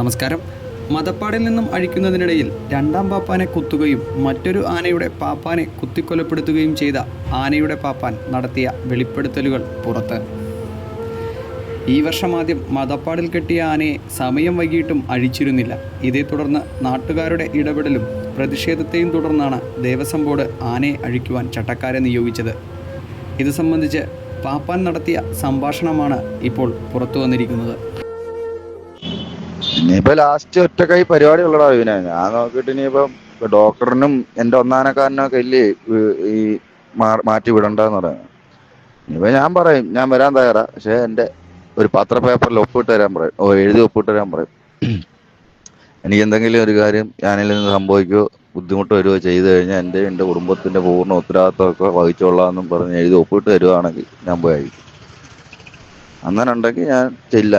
നമസ്കാരം. മതപ്പാടിൽ നിന്നും അഴിക്കുന്നതിനിടയിൽ രണ്ടാം പാപ്പാനെ കുത്തുകയും മറ്റൊരു ആനയുടെ പാപ്പാനെ കുത്തിക്കൊലപ്പെടുത്തുകയും ചെയ്ത ആനയുടെ പാപ്പാൻ നടത്തിയ വെളിപ്പെടുത്തലുകൾ പുറത്ത്. ഈ വർഷം ആദ്യം മതപ്പാടിൽ കെട്ടിയ ആനയെ സമയം വൈകിട്ടും അഴിച്ചിരുന്നില്ല. ഇതേ തുടർന്ന് നാട്ടുകാരുടെ ഇടപെടലും പ്രതിഷേധത്തെയും തുടർന്നാണ് ദേവസ്വം ബോർഡ് ആനയെ അഴിക്കുവാൻ ചട്ടക്കാരെ നിയോഗിച്ചത്. ഇത് സംബന്ധിച്ച് പാപ്പാൻ നടത്തിയ സംഭാഷണമാണ് ഇപ്പോൾ പുറത്തു വന്നിരിക്കുന്നത്. ഇനിയിപ്പോ ലാസ്റ്റ് ഒറ്റക്കൈ പരിപാടി ഉള്ളടാ ഇവനെ ഞാൻ നോക്കിയിട്ട് ഇനിയിപ്പം ഡോക്ടറിനും എന്റെ ഒന്നാനക്കാരനും ഒക്കെ ഇല്ലേ ഈ- മാറ്റി വിടണ്ടെന്ന് പറയാം ഇനിയിപ്പോ ഞാൻ പറയും ഞാൻ വരാൻ തയ്യാറാ. പക്ഷെ എന്റെ ഒരു പത്ര പേപ്പറിൽ ഒപ്പിട്ട് തരാൻ പറയും. ഓ എഴുതി ഒപ്പിട്ട് തരാൻ പറയും. എനിക്ക് എന്തെങ്കിലും ഒരു കാര്യം ഞാനിൽ നിന്ന് സംഭവിക്കുകയോ ബുദ്ധിമുട്ട് വരുവോ ചെയ്തു കഴിഞ്ഞാൽ എന്റെ എന്റെ കുടുംബത്തിന്റെ പൂർണ ഉത്തരവാദിത്തമൊക്കെ വഹിച്ചോളാന്നും പറഞ്ഞ് എഴുതി ഒപ്പിട്ട് തരുവാണെങ്കിൽ ഞാൻ പോയി അങ്ങനെ ഉണ്ടെങ്കിൽ ഞാൻ ചെല്ല.